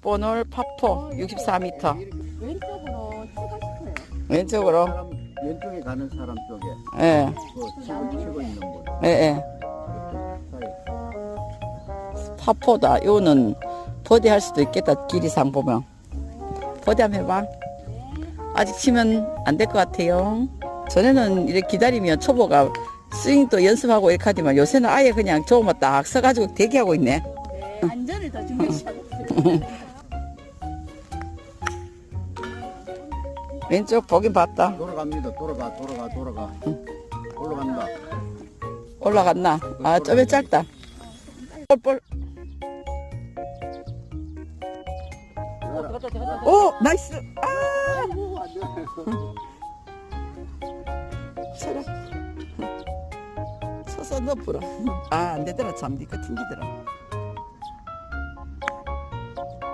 본월 파포 64m. 왼쪽으로 추가시켜요. 왼쪽으로. 사람, 왼쪽에 가는 사람 쪽에 예, 그 치고, 치고 있는 분 예, 예. 사이. 파포다. 요는 버디 할 수도 있겠다. 길이상 보면. 버디 한번 해봐. 아직 치면 안 될 것 같아요. 전에는 이렇게 기다리면 초보가 스윙도 연습하고 이렇게 하지만 요새는 아예 그냥 조금만 딱 서가지고 대기하고 있네. 네, 안전을 더 중요시하고 왼쪽 보긴 봤다. 돌아갑니다. 돌아가, 돌아가, 돌아가. 올라간다. 올라갔나? 아, 좀에 짧다. 볼볼. 오, 나이스. 아, 쳐라. 서서 넣어보라. 아, 안 되더라. 참, 니거 튕기더라.